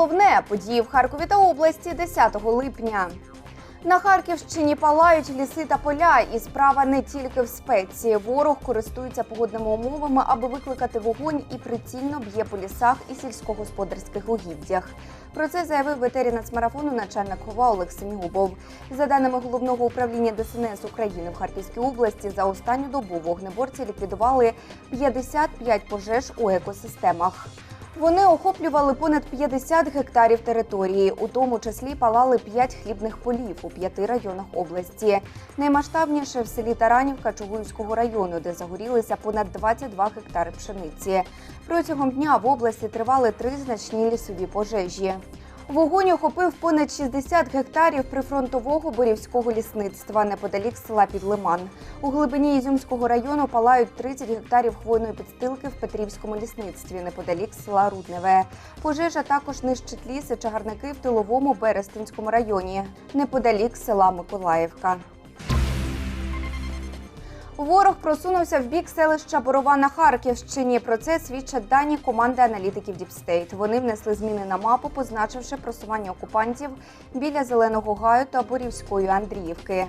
головне події в Харкові та області 10 липня. На Харківщині палають ліси та поля, і справа не тільки в спеці. Ворог користується погодними умовами, аби викликати вогонь і прицільно б'є по лісах і сільськогосподарських угіддях. Про це заявив в етері нацмарафону начальник ГОВА Олег Семігубов. За даними головного управління ДСНС України в Харківській області, за останню добу вогнеборці ліквідували 55 пожеж у екосистемах. Вони охоплювали понад 50 гектарів території, у тому числі палали 5 хлібних полів у п'яти районах області. Наймасштабніше в селі Таранівка Чугуївського району, де загорілися понад 22 гектари пшениці. Протягом дня в області тривали три значні лісові пожежі. Вогонь охопив понад 60 гектарів прифронтового борівського лісництва неподалік села Підлиман. У глибині Ізюмського району палають 30 гектарів хвойної підстилки в Петрівському лісництві неподалік села Рудневе. Пожежа також нищить ліси чагарники в тиловому Берестинському районі неподалік села Миколаївка. Ворог просунувся в бік селища Борова на Харківщині. Про це свідчать дані команди аналітиків Діпстейт. Вони внесли зміни на мапу, позначивши просування окупантів біля Зеленого гаю та Борівської Андріївки.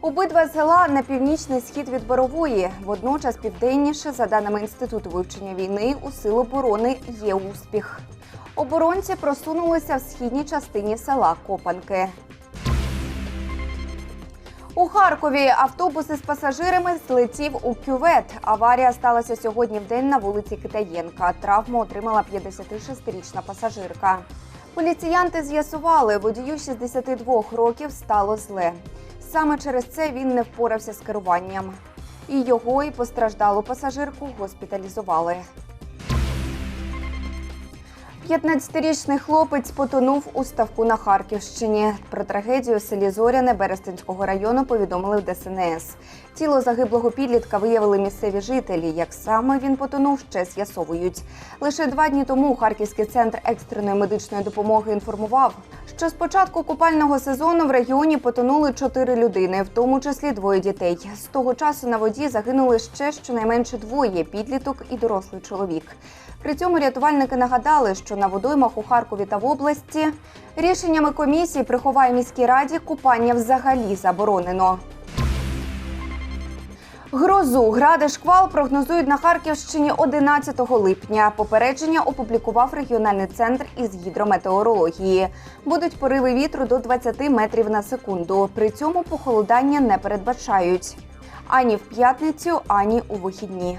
Обидва села на північний схід від Борової. Водночас південніше, за даними інституту вивчення війни, у сил оборони є успіх. Оборонці просунулися в східній частині села Копанки. У Харкові автобус із пасажирами злетів у кювет. Аварія сталася сьогодні в день на вулиці Китаєнка. Травму отримала 56-річна пасажирка. Поліціянти з'ясували, водію 62 років стало зле. Саме через це він не впорався з керуванням. І його, і постраждалу пасажирку госпіталізували. 15-річний хлопець потонув у ставку на Харківщині. Про трагедію в селі Зоряне Берестинського району повідомили в ДСНС. Тіло загиблого підлітка виявили місцеві жителі. Як саме він потонув, ще з'ясовують. Лише два дні тому Харківський центр екстреної медичної допомоги інформував, що з початку купального сезону в регіоні потонули чотири людини, в тому числі двоє дітей. З того часу на воді загинули ще щонайменше двоє підліток і дорослий чоловік. При цьому рятувальники нагадали, що на водоймах у Харкові та в області рішеннями комісії при Ховай міській раді купання взагалі заборонено. Грозу, гради, шквал прогнозують на Харківщині 11 липня. Попередження опублікував регіональний центр із гідрометеорології. Будуть пориви вітру до 20 метрів на секунду. При цьому похолодання не передбачають ані в п'ятницю, ані у вихідні.